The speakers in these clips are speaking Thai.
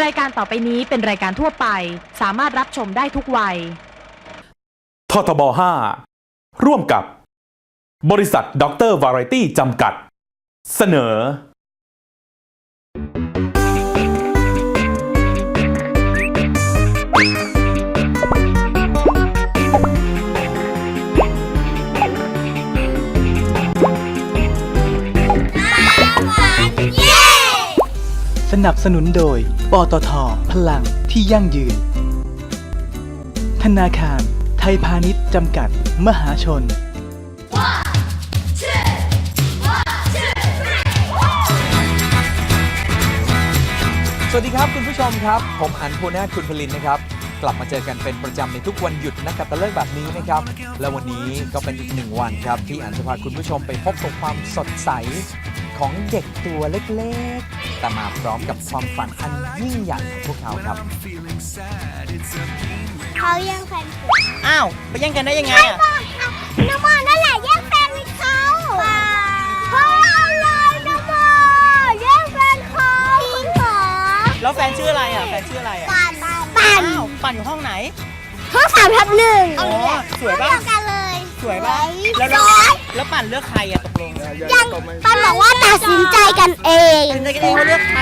รายการต่อไปนี้เป็นรายการทั่วไป สามารถรับชมได้ทุกวัย ททบ 5 ร่วมกับ บริษัทด็อกเตอร์วาไรตี้จำกัด เสนอ สนับสนุนโดย ปตท พลังที่ยั่งยืน ธนาคาร ไทยพาณิชย์จำกัด มหาชน สวัสดีครับคุณผู้ชมครับ ผมอันภูนาถคุณพลินนะครับ กลับมาเจอกันเป็นประจำในทุกวันหยุดนักขัตฤกษ์แบบนี้นะครับ และวันนี้ก็เป็นอีกหนึ่งวันครับที่อันจะพาคุณผู้ชมไปพบกับความสดใส ของเด็กตัวเล็กๆ แต่มาพร้อมกับความฝันอันยิ่งใหญ่ของพวกเขาครับ เขาแย่งแฟนผมอ้าวไปแย่งกันได้ยังไงอะน้ำมันนั่นแหละแย่งแฟนเขาเพราะอะไรน้ำมันแย่งแฟนเขาจริงเหรอแล้วแฟนชื่ออะไรอะแฟนชื่ออะไรอะปั่นปั่นอ้าวปั่นอยู่ห้องไหนห้องสามทับหนึ่งอ๋อสวยปะเดียวกันเลยสวยป่ะแล้วสแล้ววย แล้วปั่นเลือกใครอะตกลงยังปั่นบอกว่าตัดสินใจกันเองเป็นใจกันเองว่าเลือกใคร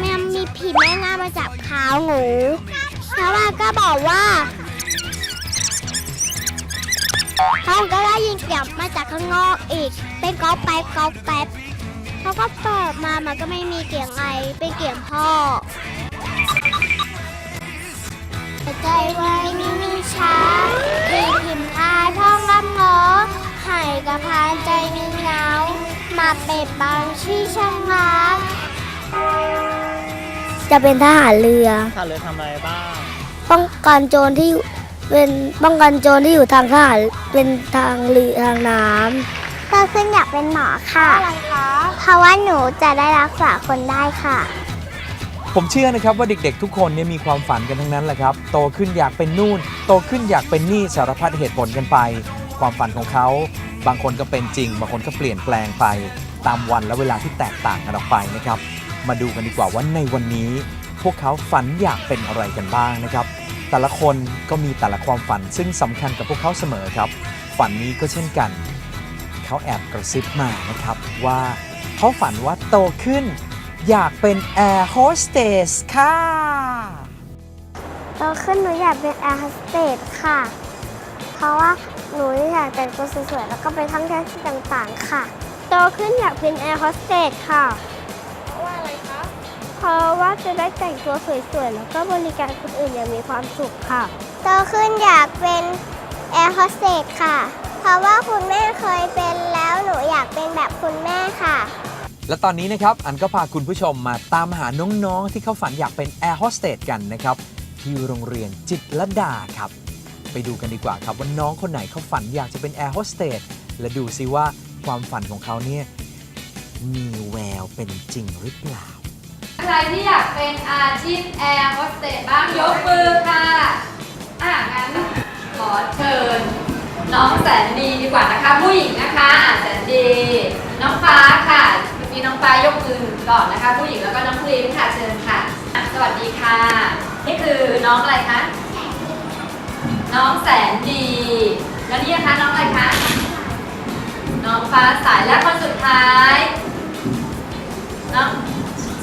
แม่มีผีแม่งามาจับเท้าหนูแล้วเราก็บอกว่าเขาก็ได้ยินเสียงมาจากข้างนอกอีก เป็นก๊อกแป๊บก๊อกแป๊บเขาก็เปิดมามันก็ไม่มีเสียงไอเป็นเสียงพ่อ ใจไว้นิ่งๆช้าทีพิมพ์พายท่องรับงอหายกระพานใจหนึ่งเหงา มาเป็ดบางชี่ช่างรักจะเป็นทหารเรือถ้าเรือทำอะไรบ้าง ป้องกันโจรที่อยู่เป็นป้องกันโจรที่อยู่ทางทหารเป็นทางเรือทางน้ำก็ขึ้นอยากเป็นหมอค่ะ อะไรคะ เพราะว่าหนูจะได้รักษาคนได้ค่ะ ผมเชื่อนะครับว่าเด็กๆ ทุกคนเนี่ยมีความฝันกันทั้งนั้นแหละครับ โตขึ้นอยากเป็นนู่น โตขึ้นอยากเป็นนี่สารพัดเหตุผลกันไป ความฝันของเขา บางคนก็เป็นจริง บางคนก็เปลี่ยนแปลงไป ตามวันและเวลาที่แตกต่างกันออกไปนะครับ มาดูกันดีกว่าว่าในวันนี้ พวกเขาฝันอยากเป็นอะไรกันบ้างนะครับ แต่ละคนก็มีแต่ละความฝันซึ่งสำคัญกับพวกเขาเสมอครับ ฝันนี้ก็เช่นกัน เขาแอบกระซิบมานะครับว่าเขาฝันว่าโตขึ้น อยากเป็นแอร์โฮสเตสค่ะโตขึ้นหนูอยากเป็นแอร์โฮสเตสค่ะ เพราะว่าหนูอยากแต่งตัวสวยๆแล้วก็ไปท่องเที่ยวที่ต่างๆค่ะ โตขึ้นอยากเป็นแอร์โฮสเตสค่ะ เพราะว่าอะไรคะ เพราะว่าจะได้แต่งตัวสวยๆแล้วก็บริการคนอื่นอย่างมีความสุขค่ะ โตขึ้นอยากเป็นแอร์โฮสเตสค่ะ เพราะว่าคุณแม่เคยเป็นแล้วหนูอยากเป็นแบบคุณแม่ค่ะ และตอนนี้นะครับอันก็พาคุณผู้ชมมาตามหาน้องๆ ที่เขาฝันอยากเป็นแอร์โฮสเตสกันนะครับที่โรงเรียนจิตรลดาครับ ไปดูกันดีกว่าครับว่าน้องคนไหนเขาฝันอยากจะเป็นแอร์โฮสเตสและดูซิว่าความฝันของเขาเนี่ยมีแววเป็นจริงหรือเปล่า ใครที่อยากเป็นอาชีพแอร์โฮสเตสบ้างยกมือค่ะ อะงั้นขอเชิญ น้องแสนดีดีกว่านะคะ ผู้หญิงนะคะอะแสนดี น้องฟ้าค่ะ เมื่น้องฟ้ายกมือก่อนนะคะ ผู้หญิงแล้วก็น้องพรีมค่ะเชิญค่ะอะ สวัสดีค่ะ นี่คือน้องอะไรคะน้องแสนดี แล้วนี่นะคะน้องอะไรคะน้องฟ้าใสและคนสุดท้ายน้อง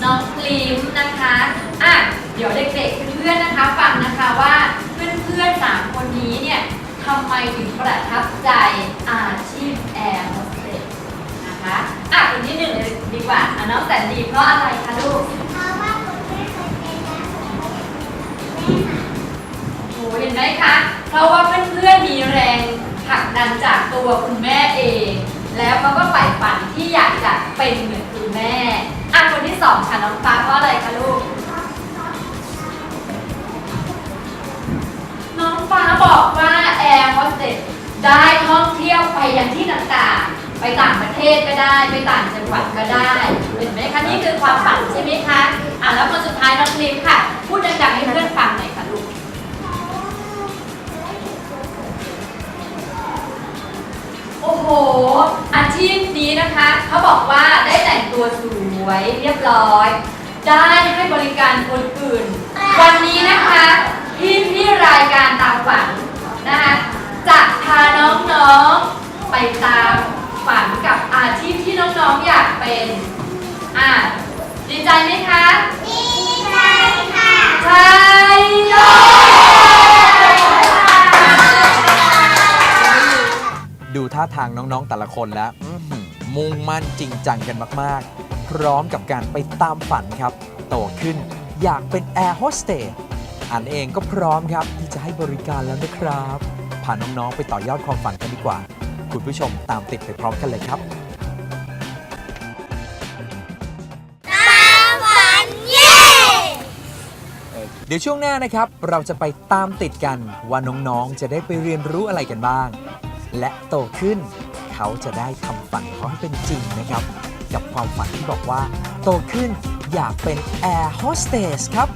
น้องพลิมนะคะอะเดี๋ยวเด็กๆเพื่อนๆนะคะฟังนะคะว่าเพื่อนๆสามคนนี้เนี่ยทำไมถึงประทับใจอาชีพแอร์ นะคะอะคนที่หนึ่งเลยดีกว่าอะน้องแสนดีเพราะอะไรคะลูกเพราะว่าคุณแม่เคยเป็นแล้วโอ้เห็นไหมคะ เพราะว่าเพื่อนๆมีแรงผลักดันจากตัวคุณแม่เอง แล้วเขาก็ใฝ่ฝันที่อยากจะเป็นเหมือนคุณแม่อะคนที่สองค่ะน้องฟ้าเพราะอะไรคะลูก น้องฟ้าบอกว่าแอร์โฮสเตสได้ท่องเที่ยวไปยังที่ต่างๆ ไปต่างประเทศก็ได้ไปต่างจังหวัดก็ได้เห็นไหมคะนี่คือความฝันใช่ไหมคะอะแล้วคนสุดท้ายน้องคลิปค่ะ พูดดังๆให้เพื่อนฟังหน่อยค่ะลูกโอ้โห อาชีพนี้นะคะเขาบอกว่าได้แต่งตัวสวยเรียบร้อย ได้ให้บริการคนอื่น วันนี้นะคะพี่พี่รายการตามฝันนะคะจะพาน้องๆไปตาม ฝันกับอาชีพที่น้องๆอยากเป็น อะ ดีใจไหมคะ ดีใจค่ะใช่เลยดูท่าทางน้องๆแต่ละคนแล้วอื้อหือมุ่งมั่นจริงจังกันมากๆ พร้อมกับการไปตามฝันครับ โตขึ้นอยากเป็นแอร์โฮสเตสอันเองก็พร้อมครับที่จะให้บริการแล้วนะครับพาน้องๆไปต่อยอดความฝันกันดีกว่า คุณผู้ชมตามติดไปพร้อมกันเลยครับ ตามฝันเย้เดี๋ยวช่วงหน้านะครับ เราจะไปตามติดกันว่าน้องๆ จะได้ไปเรียนรู้อะไรกันบ้าง และโตขึ้น เขาจะได้ทำฝันของเขาให้เป็นจริงนะครับ กับความฝันที่บอกว่า โตขึ้นอยากเป็นแอร์โฮสเตสครับ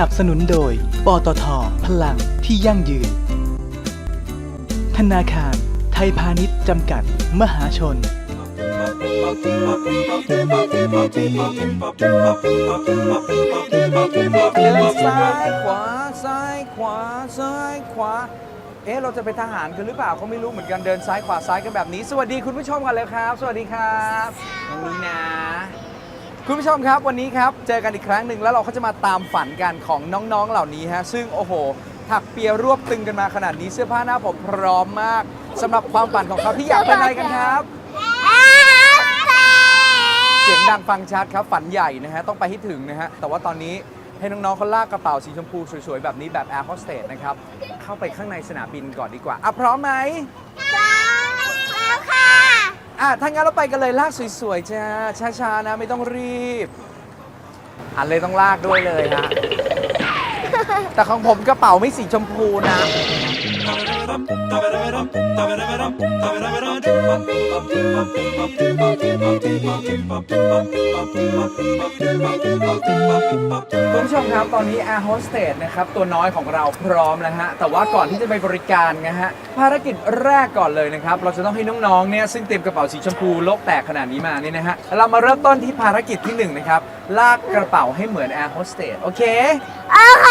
นับสนุนโดย ปตท พลังที่ยั่งยืน ธนาคาร ไทยพาณิชย์จำกัด มหาชน เดินซ้ายขวาซ้ายขวาซ้ายขวา เอ๊ะ เราจะเป็นทหารกันหรือเปล่าเขาไม่รู้เหมือนกันเดินซ้ายขวาซ้ายกันแบบนี้ สวัสดีคุณผู้ชมกันเลยครับ สวัสดีครับน้องนิ้งนะ คุณผู้ชมครับวันนี้ครับ เจอกันอีกครั้งหนึ่งแล้วเราก็จะมาตามฝันกันของน้องๆเหล่านี้ฮะซึ่งโอ้โห ถักเปียรวบตึงกันมาขนาดนี้เสื้อผ้าหน้าผมพร้อมมากสำหรับความฝันของเขาที่อยากเป็นอะไรกันครับ เสียงดังฟังชัดครับฝันใหญ่นะฮะต้องไปให้ถึงนะฮะแต่ว่าตอนนี้ให้น้องๆเขาลากกระเป๋าสีชมพูสวยๆ แบบนี้แบบแอร์โฮสเตสนะครับ เข้าไปข้างในสนามบินก่อนดีกว่าอะพร้อมไหมแล้วค่ะ อะถ้างั้นเราไปกันเลยลากสวยๆจ้าช้าๆนะไม่ต้องรีบ อันเลยต้องลากด้วยเลยฮะแต่ของผมกระเป๋าไม่สีชมพูนะ คุณผู้ชมครับตอนนี้ Air Hostess นะครับตัวน้อยของเราพร้อมแล้วฮะแต่ว่าก่อนที่จะไปบริการนะฮะภารกิจแรกก่อนเลยนะครับ เราจะต้องให้น้องๆเนี่ยซึ่งเตรียมกระเป๋าสีชมพูโลกแตกขนาดนี้มานี่นะฮะเรามาเริ่มต้นที่ภารกิจที่หนึ่งนะครับลากกระเป๋าให้เหมือน Air Hostess โอเค โอเค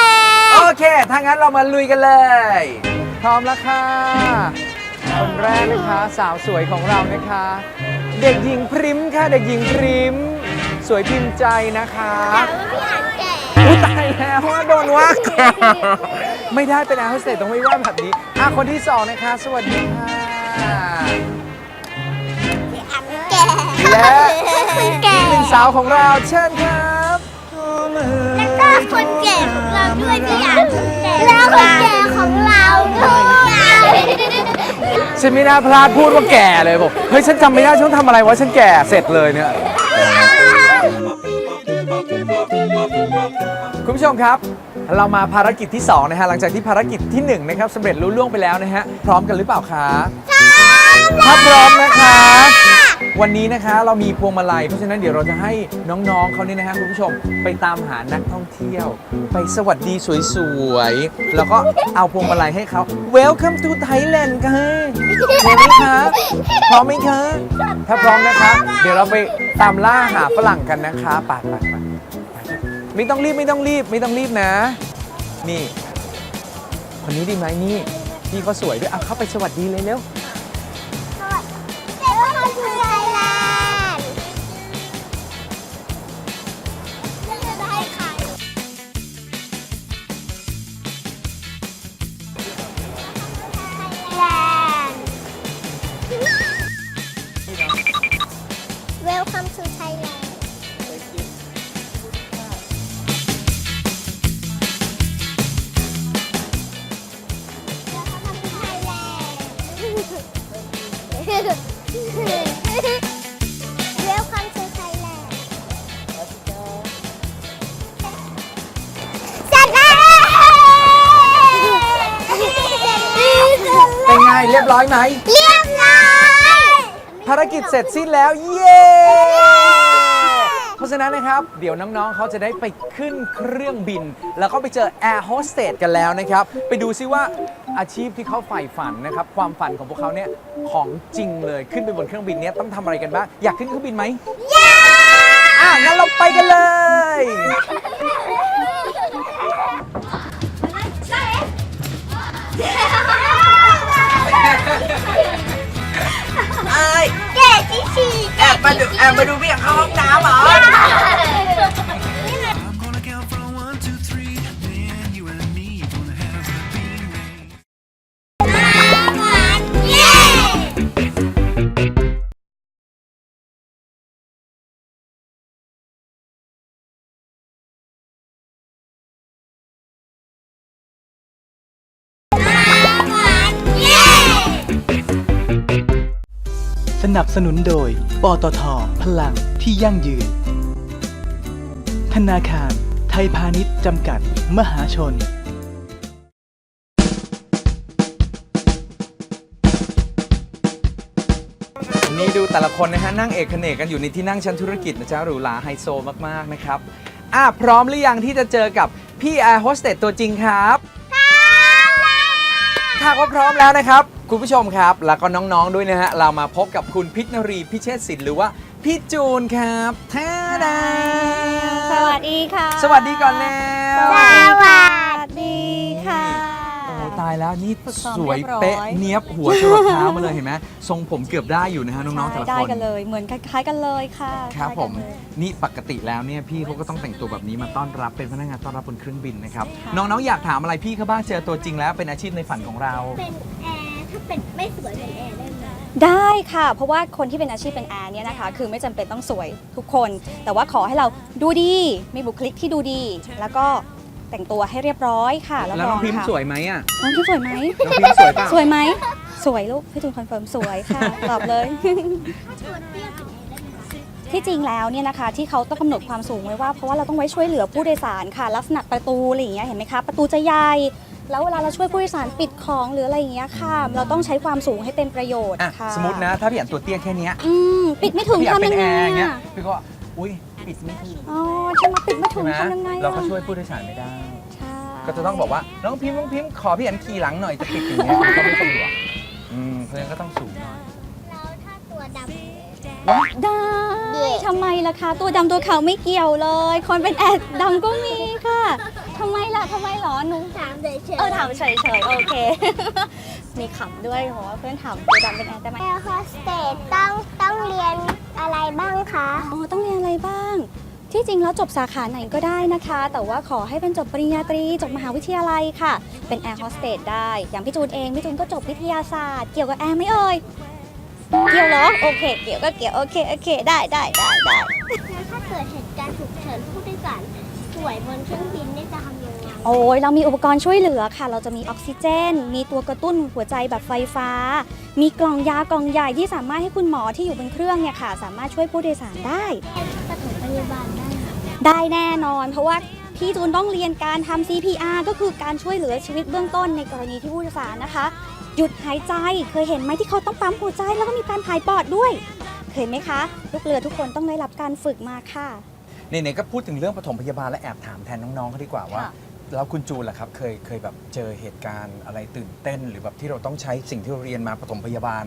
โอเค ถ้างั้นเรามาลุยกันเลย พร้อมแล้วค่ะ คนแรกนะคะ สาวสวยของเรานะคะ เด็กหญิงพริมค่ะ เด็กหญิงพริม สวยพิมพ์ใจนะคะอุ้ยตายแล้วว่าโดนว่าไม่ได้เป็นแอร์โฮสเตสต้องไม่ว่าแบบนี้ อะ คนที่สองนะคะ สวัสดีค่ะแก่และแก่อีกหนึ่งสาวของเราเชิญครับแล้ว ก็คนแก่ของเราด้วยที่อยากแล้วคนแก่ของเราด้วยฉันไม่น่าพลาดพูดว่าแก่เลยบอกเฮ้ยฉันจำไม่ได้ฉันต้องทำอะไรวะฉันแก่เสร็จเลยเนี่ย คุณผู้ชมครับ เรามาภารกิจที่ 2 นะฮะ หลังจากที่ภารกิจที่ 1 นะครับสำเร็จรุ่ล่วงไปแล้วนะฮะ พร้อมกันหรือเปล่าคะถ้าพร้อมนะคะ วันนี้นะคะเรามีพวงมาลัย เพราะฉะนั้นเดี๋ยวเราจะให้น้องๆเขาเนี่ยนะฮะคุณผู้ชมไปตามหานักท่องเที่ยว ไปสวัสดีสวยๆ แล้วก็เอาพวงมาลัยให้เขา Welcome to Thailand ค่ะเห็นไหมคะพร้อมไหมคะถ้าพร้อมนะคะ เดี๋ยวเราไปตามล่าหาฝรั่งกันนะคะไปไปไปไม่ต้องรีบไม่ต้องรีบไม่ต้องรีบนะ นี่คนนี้ดีไหมนี่พี่เขาสวยด้วยเอาเข้าไปสวัสดีเลยเร็ว เวลคัมทูไทยแลนด์เสร็จแล้วเป็นไงเรียบร้อยไหม เรียบร้อยทภารกิจเสร็จสิ้นแล้ว เย้ เพราะฉะนั้นนะครับ เดี๋ยวน้องๆเขาจะได้ไปขึ้นเครื่องบิน แล้วก็ไปเจอแอร์โฮสเตสกันแล้วนะครับ ไปดูซิว่าอาชีพที่เขาใฝ่ฝันนะครับ ความฝันของพวกเขาเนี่ยของจริงเลยขึ้นไปบนเครื่องบินเนี้ยต้องทำอะไรกันบ้างอยากขึ้นเครื่องบินไหมอยากอะงั้นเราไปกันเลย มาดูแอบมาดูพี่งเข้าห้องน้ำเหรอ สนับสนุนโดย ปตท พลังที่ยั่งยืน ธนาคาร ไทยพาณิชย์จำกัด มหาชน นี่ดูแต่ละคนนะฮะนั่งเอกเขนกกันอยู่ในที่นั่งชั้นธุรกิจนะจ๊ะหรูหราไฮโซมาก ๆ นะครับ อะ พร้อมหรือยังที่จะเจอกับพี่แอร์โฮสเตสตัวจริงครับ หากว่าพร้อมแล้วนะครับ คุณผู้ชมครับ แล้วก็น้องๆด้วยนะฮะ เรามาพบกับคุณพิษนรีพิเชษศิลป์หรือว่าพี่จูนครับท่าดาสวัสดีค่ะ สวัสดีก่อนแล้ว สวัสดีค่ะโอ้ตาย แล้วนี่ฝึกซ้อมสวยเรียบร้อย เป๊ะเนี้ยบหัวจรดเท้ามาเลยเห็นไหมทรงผมเกือบได้อยู่นะฮะน้องๆแต่ละได้คน กันเลยเหมือนคล้ายๆกันเลยค่ะครับล้ายผกันมเลย นี่ปกติแล้วเนี่ยพี่เขาก็ต้องแต่งตัวแบบนี้มาต้อนรับเป็นพนักงานต้อนรับบนเครื่องบินนะครับค่ะ น้องๆอยากถามอะไรพี่เขาบ้างเจอตัวจริงแล้วเป็นอาชีพในฝันของเรา เป็นแอร์ถ้าเป็นไม่สวยเป็นแอร์ได้ไหมได้ค่ะ เพราะว่าคนที่เป็นอาชีพเป็นแอร์เนี่ยนะคะ คือไม่จำเป็นต้องสวยทุกคน แต่ว่าขอให้เราดูดี มีบุคลิกที่ดูดี แล้วก็ แต่งตัวให้เรียบร้อยค่ะแล้วน้องพิมพ์ค่ะสวยไหมอะน้องพิมพ์สวยไหมน้องพิมพ์สวยเปล่าสวยไหมสวยลูกพี่จูนคอนเฟิร์มสวยค่ะตอบเลย ที่จริงแล้วเนี่ยนะคะที่เขาต้องกำหนดความสูงไว้ว่าเพราะว่าเราต้องไว้ช่วยเหลือผู้โดยสารค่ะ ลักษณะประตูอะไรอย่างเงี้ยเห็นไหมคะประตูจะใหญ่แล้วเวลาเราช่วยผู้โดยสารปิดของหรืออะไรอย่างเงี้ยค่ะ เราต้องใช้ความสูงให้เป็นประโยชน์อะค่ะสมมตินะถ้าพี่อันตัวเตี้ยแค่เนี้ยอืมปิดไม่ถึงพี่อยากทำเป็ยันงแอไงร์อย่างเงี้ยอะพี่ก็อุ้ยปิดไม่ถึงอ๋อใช่ไหมปิดไม่ถึใช่งไหมทำยังไงอะ เราก็ช่วยผู้โดยสารไม่ได้ใช่ ก็จะต้องบอกว่าน้องพิมพ์น้องพิมพ์ขอพี่อันขี่หลังหน่อยจะปิดอย่างเงี้ยมันก็ไม่สะดวกอืมเพราะฉะนั้นก็ต้องสูงหน่อย แล้วถ้าตัวดำได้ทำไมล่ะคะ ตัวดำตัวขาวไม่เกี่ยวเลย คนเป็นแอดดำก็มีค่ะทำไมล่ะทำไมหรอหนูถามเฉยๆเออถามเฉยๆโอเค มีขำด้วยเพราะว่าเพื่อนถามตัวดำเป็นแอร์ได้ไหมแอร์โฮสเตสต้องต้องเรียนอะไรบ้างคะ อ๋อต้องเรียนอะไรบ้าง ที่จริงแล้วจบสาขาไหนก็ได้นะคะ แต่ว่าขอให้เป็นจบปริญญาตรีจบมหาวิทยาลัยค่ะ เป็นแอร์โฮสเตสได้ อย่างพี่จูนเอง พี่จูนก็จบวิทยาศาสตร์ เกี่ยวกับแอร์ไหมเอ่ย เกี่ยวเหรอ โอเค เกี่ยวก็เกี่ยว โอเค โอเค ได้ได้ได้ได้แล้วถ้าเกิดเหตุการณ์ฉุกเฉินผู้โดยสารป่วยบนเครื่องบินเนี่ยจะทำยังไง โอ้ยเรามีอุปกรณ์ช่วยเหลือค่ะ เราจะมีออกซิเจน มีตัวกระตุ้นหัวใจแบบไฟฟ้า มีกล่องยากล่องใหญ่ที่สามารถให้คุณหมอที่อยู่บนเครื่องเนี่ยค่ะ สามารถช่วยผู้โดยสารได้ปฐม พยาบาลได้ไหมได้แน่นอน เพราะว่าพี่จูนต้องเรียนการทำ CPR ก็คือการช่วยเหลือชีวิตเบื้องต้นในกรณีที่ผู้โดยสารนะคะ หยุดหายใจเคยเห็นไหมที่เขาต้องปั๊มหัวใจแล้วก็มีการถ่ายปอดด้วย เคยไหมคะลูกเรือทุกคนต้องได้รับการฝึกมาค่ะไหนๆก็พูดถึงเรื่องปฐมพยาบาลและแอบถามแทนน้องๆเขาดีกว่าว่า ค่ะ แล้วคุณจูนล่ะครับเคยเคยแบบเจอเหตุการณ์อะไรตื่นเต้น หรือแบบที่เราต้องใช้สิ่งที่เราเรียนมาปฐมพยาบาล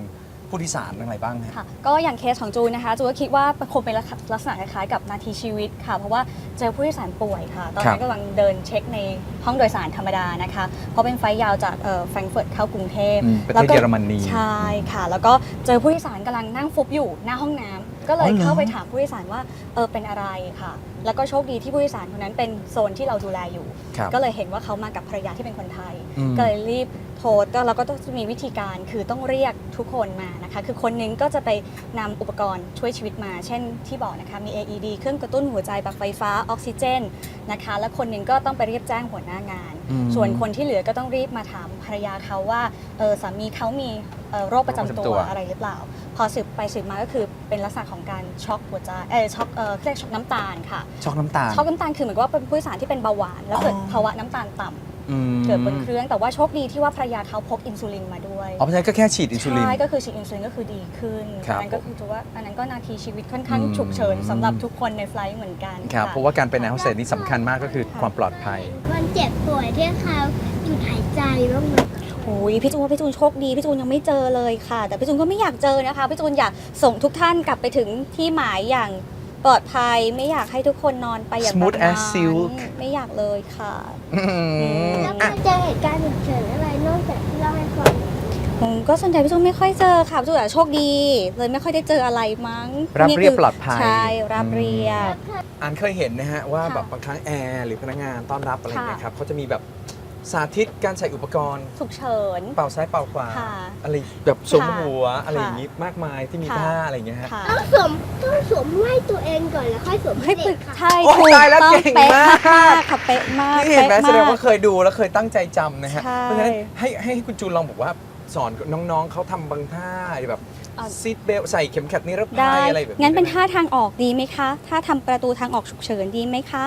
ผู้โดยสารอะไรบ้างฮะ ค่ะก็อย่างเคสของจูนนะคะจูนก็คิดว่าคงเป็นลักษณะคล้ายๆกับนาทีชีวิตค่ะ เพราะว่าเจอผู้โดยสารป่วยค่ะ ตอนครันั้บนกำลังเดินเช็คในห้องโดยสารธรรมดานะคะ เพราะเป็นไฟล์ยาวจากเอ่อแฟรงก์เฟิร์ตเข้ากรุงเทพอืมประเทศแล้วก็เยอรมนี ใช่ค่ะ แล้วก็เจอผู้โดยสารกำลังนั่งฟุบอยู่หน้าห้องน้ำ ก็เลอ๋ยอเหรอเข้าไปถามผู้โดยสารว่าเออเป็นอะไรค่ะ แล้วก็โชคดีที่ผู้โดยสารคนนั้นเป็นโซนที่เราดูแลอยู่ ครับก็เลยเห็นว่าเขามากับภรรยาที่เป็นคนไทย อืม ก็เลยรีบโทรก็เราก็ต้องมีวิธีการคือต้องเรียกทุกคนมานะคะ คือคนนึงก็จะไปนำอุปกรณ์ช่วยชีวิตมา เช่นที่บอกนะคะมี AED เครื่องกระตุ้นหัวใจแบบไฟฟ้าออกซิเจนนะคะ แล้วคนหนึงก็ต้องไปเรียบแจ้งหัวหน้างานอืม ส่วนคนที่เหลือก็ต้องรีบมาถามภรรยาเขาว่าเออสามีเขามีเอ่อโรคประจำโรคประจำตัตัววอะไรหรือเปล่า พอสืบไปสืบมาก็คือเป็นลักษณะของการช็อกหัวใจเออช็อกเออเรียกช็อกน้ำตาลค่ะช็อกน้ำตาลช็อกน้ำตาลคือเหมือนกับว่าเป็นผู้โดยสารที่เป็นเบาหวาน แล้วเกิดอ๋อภาวะน้ำตาลต่ำ อืมเกิดบนเครื่องแต่ว่าโชคดีที่ว่าภรรยาเขาพกอินซูลินมาด้วยอ๋อเพราะฉะนั้นก็แค่ฉีดอินซูลิน ใช่ก็คือฉีดอินซูลินก็คือดีขึ้นครับอันนั้นก็คือถือว่าอันนั้นก็นาทีชีวิตค่อนข้างอืม ฉุกเฉินสำหรับทุกคนในไฟลท์เหมือนกันครับค่เพราะว่าการเป็นแอร์โฮสเตสนี่สำคัญมากก็คือความปลอดภัยมันเจ็บป่วยที่เขาหยุดหายใจบ้างไหมโอ้ยพี่จูนว่าพี่จูนโชคดีพี่จูนยังไม่เจอเลยค่ะ แต่พี่จูนก็ไม่อยากเจอนะคะพี่จูนอยากส่งทุกท่านกลับไปถึงที่หมายอย่าง ปลอดภัยไม่อยากให้ทุกคนนอนไปอย่าง Smooth แบบนั้น as silk ไม่อยากเลยค่ะ อืมแล้วอะเคยเจอเหตุการณ์ฉุกเฉินอะไรนอกจากที่เล่าให้ฟังผมก็ส่วนใหญ่พี่จูนไม่ค่อยเจอค่ะพี่จูนอาจจะโชคดี เลยไม่ค่อยได้เจออะไรมั้งรับนี่เรียบคือปลอดภัย ใช่รับเรียบ อันเคยเห็นนะฮะว่าค่ะแบบบางครั้งแอร์หรือพนักงานต้อนรับอะไรอย่างเงี้ยค่ะ ครับเขาจะมีแบบ สาธิตการใส่อุปกรณ์ ฉุกเฉิน เป่าซ้ายเป่าขวาค่ะอะไรแบบสวมค่ะหัวอะไรอย่างค่ะงี้มากมายที่มีค่ะ ท่าอะไรอย่างเงี้ยฮะ ค่ะต้องสวมต้องสวมให้ตัวเองก่อนแล้วค่อยสวมให้ให้เด็ฝึกกค่ะ ใช่โอ้ถูกตายแล้วต้องเก่งเป๊ะมากมาก ค่ะเป๊ะมากนี่เห็นไหมป๊ะแสดงก ว่าเคยดูแล้วเคยตั้งใจจำนะฮะ ใช่เพราะฉะนั้นให้ให้ให้คุณจูนลองบอกว่าสอนน้องๆเขาทำบางท่าแบบอะ ซีทเบลใส่เข็มขัดนิรภัได้ ยอะไรแบบนี้งั้นเป็นได้ไหมท่าทางออกดีไหมคะ ถ้าทำประตูทางออกฉุกเฉินดีไหมคะ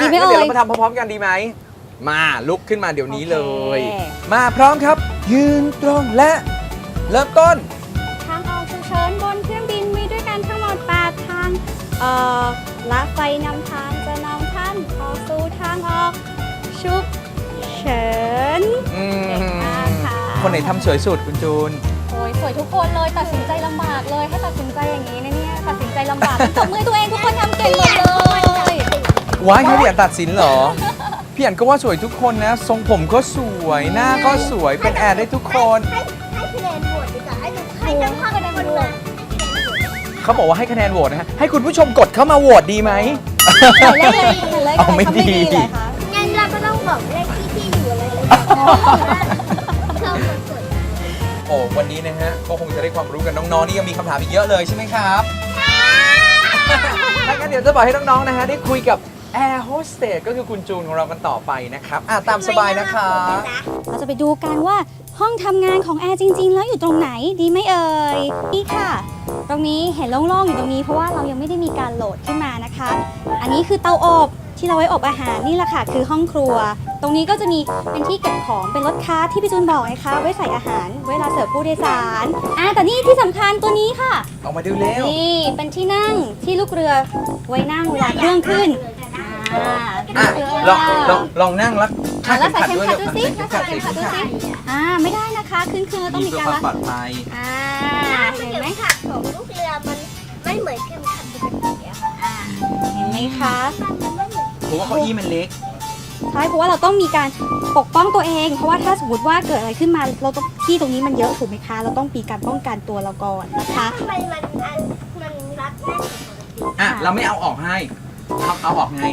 ดีอะไหมงั้นเอ่เดี๋ยวยเรามาทำพร้อมๆกันดีไหม มาลุกขึ้นมาเดี๋ยวนี้เลย โอเค มาพร้อมครับ ยืนตรงและ เริ่มต้น ทางออกฉุกเฉินบนเครื่องบินมีด้วยกันทั้งหมด 8 ทาง เอ่อละไฟนำทางจะนำท่านเข้าสู่ทางออกฉุกเฉิน อืมเก่งมากค่ะ คนไหนทำสวยสุดคุณจูน โอ้ยสวยทุกคนเลยตัดสินใจลำบากเลยให้ตัดสินใจอย่างนี้นะเนี่ยตัดสินใจลำบากตบมือตัวเองทุกคนทำเก่งหมดเลย ว้ายให้พี่อันตัดสินเหรอ พี่อันก็ว่าสวยทุกคนนะ ทรงผมก็สวย หน้าก็สวย เป็นแอร์ได้ทุกคน ให้ให้คะแนนโหวตดีกว่าให้ทุกให้ทั้งความเป็นคนมาเขาบอกว่าให้คะแนนโหวตนะฮะ ให้คุณผู้ชมกดเข้ามาโหวตดีไหมหมายเลขอะไรหมายเลขเอาอะไรไม่เขาไม่ดีดี เลยคะงั้นเราก็ต้องบอกเลขที่ที่อยู่อะไรเลยเข้ามาสดโอ้วันนี้นะฮะ ก็คงจะได้ความรู้กันน้องๆ นี่ยังมีคำถามอีกเยอะเลยใช่ไหมครับ ถ้างั้นเดี๋ยวจะบอกให้น้องๆ นะฮะ ได้คุยกับ แอร์โฮสเตสก็คือคุณจูนของเรากันต่อไปนะครับอะตามสบายนะคะ เราจะไปดูกันว่าห้องทำงานของแอร์จริง ๆ แล้วอยู่ตรงไหนดีไหมเอ่ยนี่ค่ะ ตรงนี้เห็นโล่งๆอยู่ตรงนี้เพราะว่าเรายังไม่ได้มีการโหลดขึ้นมานะคะ อันนี้คือเตาอบที่เราไว้อบอาหารนี่แหละค่ะคือห้องครัว ตรงนี้ก็จะมีเป็นที่เก็บของเป็นรถค้าที่พี่จูนบอกนะคะไว้ใส่อาหารเวลาเสิร์ฟผู้โดยสารอ่าแต่นี่ที่สำคัญตัวนี้ค่ะ ออกมาดูเร็ว นี่เป็นที่นั่งที่ลูกเรือไว้นั่งเวลาเครื่องขึ้น อ่าอะลองลองลองนั่งแล้วอะแล้วใส่เข็มขัดดูสิเข็แล้วมใส่ขัดเข็มขัดดูใส่สิเข็มขัดอ่าไม่ได้นะคะขึ้นเครื่องแล้วต้องมีมีเพื่อการความรัดปลอดภัยอ่าเห็เห็นนไหไหมมขัดของลูกเรือมันไม่เหมือนเข็มขัดปกติอะค่ะเห็นไหมคะมันไม่เหมือนผมว่าเก้าอี้มันเล็ก ใช่เพราะว่าเราต้องมีการปกป้องตัวเอง เพราะว่าถ้าสมมติว่าเกิดอะไรขึ้นมาเราต้องที่ตรงนี้มันเยอะถูกไหมคะ เราต้องมีการป้องกันตัวเราก่อนนะคะ ทำไมมันอันมันรัดแน่นกว่าปกติ อะ เราไม่เอาออกให้ เอาเอาออกไง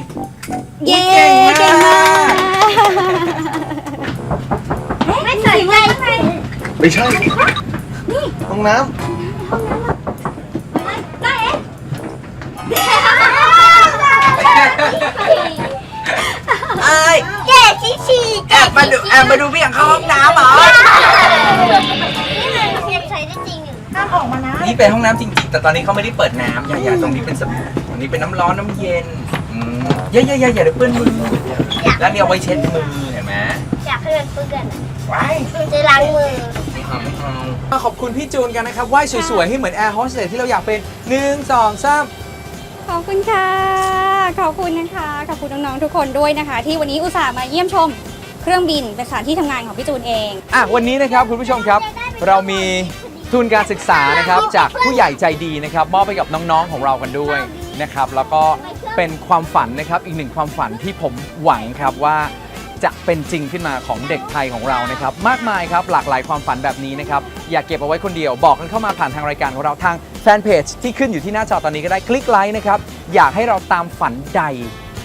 เย้เก่เก่งงมามากกไม่ใส่ใจข้างในไม่ใช่ห้องน้ไอ้แก่ชิชีแอบมาดูแอบมาดูพี่อย่างเข้าห้องน้ำเหรอ นี่มันเพียงใช้ได้จริงอยู่ห้ามออกมานะนี่เป็นห้องน้ำจริงๆ แต่ตอนนี้เขาไม่ได้เปิดน้ำอย่าอย่าตรงนี้เป็นสบู่ตรง นี้เป็นน้ำร้อนน้ำเย็นอืมอย่าอย่าอย่าอย่าเดี๋ยวเปื้อนมือแล้วเนี่ยเอาไว้เช็ดมือเห็นไหมอยากให้มันเปื้อนอะว้ายมันจะล้างมือไม่เอาไม่เอาขอบคุณพี่จูนกันนะครับว่ายสวยๆ ให้เหมือนแอร์โฮสเตสที่เราอยากเป็นหนึ่งสองสามขอบคุณค่ะ ขอบคุณนะคะ ขอบคุณน้องๆทุกคนด้วยนะคะ ที่วันนี้อุตส่าห์มาเยี่ยมชมเครื่องบินเป็นสถานที่ทำงานของพี่จูนเอง อะวันนี้นะครับคุณผู้ชมครับ เรามีทุนการศึกษานะครับจากผู้ใหญ่ใจดีนะครับมอบไปกับน้องๆของเรากันด้วย นะครับ แล้วก็เป็นความฝันนะครับอีกหนึ่งความฝันที่ผมหวังครับว่าจะเป็นจริงขึ้นมาของเด็กไทยของเรานะครับ มากมายครับหลากหลายความฝันแบบนี้นะครับ อย่าเก็บเอาไว้คนเดียว บอกกันเข้ามาผ่านทางรายการของเราทางแฟนเพจที่ขึ้นอยู่ที่หน้าจอตอนนี้ก็ได้คลิกไลค์นะครับ อยากให้เราตามฝันใด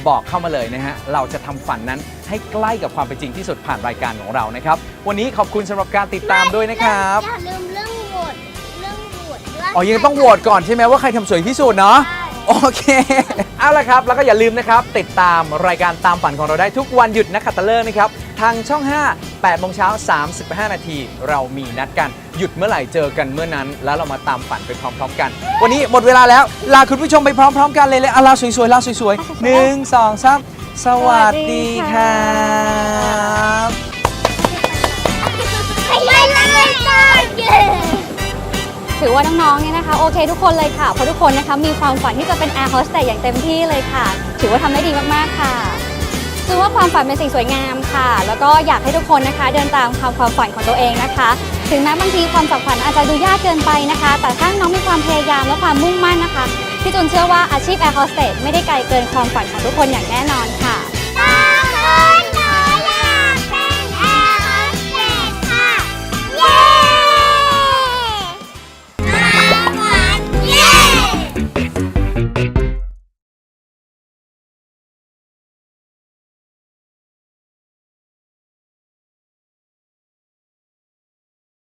บอกเข้ามาเลยนะฮะ เราจะทำฝันนั้นให้ใกล้กับความเป็นจริงที่สุดผ่านรายการของเรานะครับ วันนี้ขอบคุณสำหรับการติดตามด้วยนะครับอย่าลืมเรื่องโหวตเรื่องโหวตว่าอ๋อยังต้องโหวตก่อนใช่ไหมว่าใครทำสวยที่สุดเนาะ โอเค เอาละครับ แล้วก็อย่าลืมนะครับ ติดตามรายการตามฝันของเราได้ทุกวันหยุดนักขัตฤกษ์นะครับ ทางช่อง 5 8โมงเช้า 35 นาที เรามีนัดกัน หยุดเมื่อไหร่เจอกันเมื่อนั้น แล้วเรามาตามฝันไปพร้อมๆกัน วันนี้หมดเวลาแล้ว ลาคุณผู้ชมไปพร้อมๆกันเลยเลยเอาลาสวยๆลาสวยๆหนึ่งสองสามสวัสดีครับไม่เลยค่ะ ถือว่าน้องๆเนี่ยนะคะโอเคทุกคนเลยค่ะเพราะทุกคนนะคะมีความฝันที่จะเป็นแอร์โฮสเตสอย่างเต็มที่เลยค่ะ ถือว่าทำได้ดีมากๆค่ะคือว่าความฝันเป็นสิ่งสวยงามค่ะ แล้วก็อยากให้ทุกคนนะคะ เดินตามความความฝันของตัวเองนะคะ ถึงแม้บางทีความฝันอาจจะดูยากเกินไปนะคะ แต่ถ้าน้องมีความพยายามและความมุ่งมั่นนะคะพี่จูนเชื่อว่าอาชีพแอร์โฮสเตสไม่ได้ไกลเกินความฝันของทุกคนอย่างแน่นอนค่ะ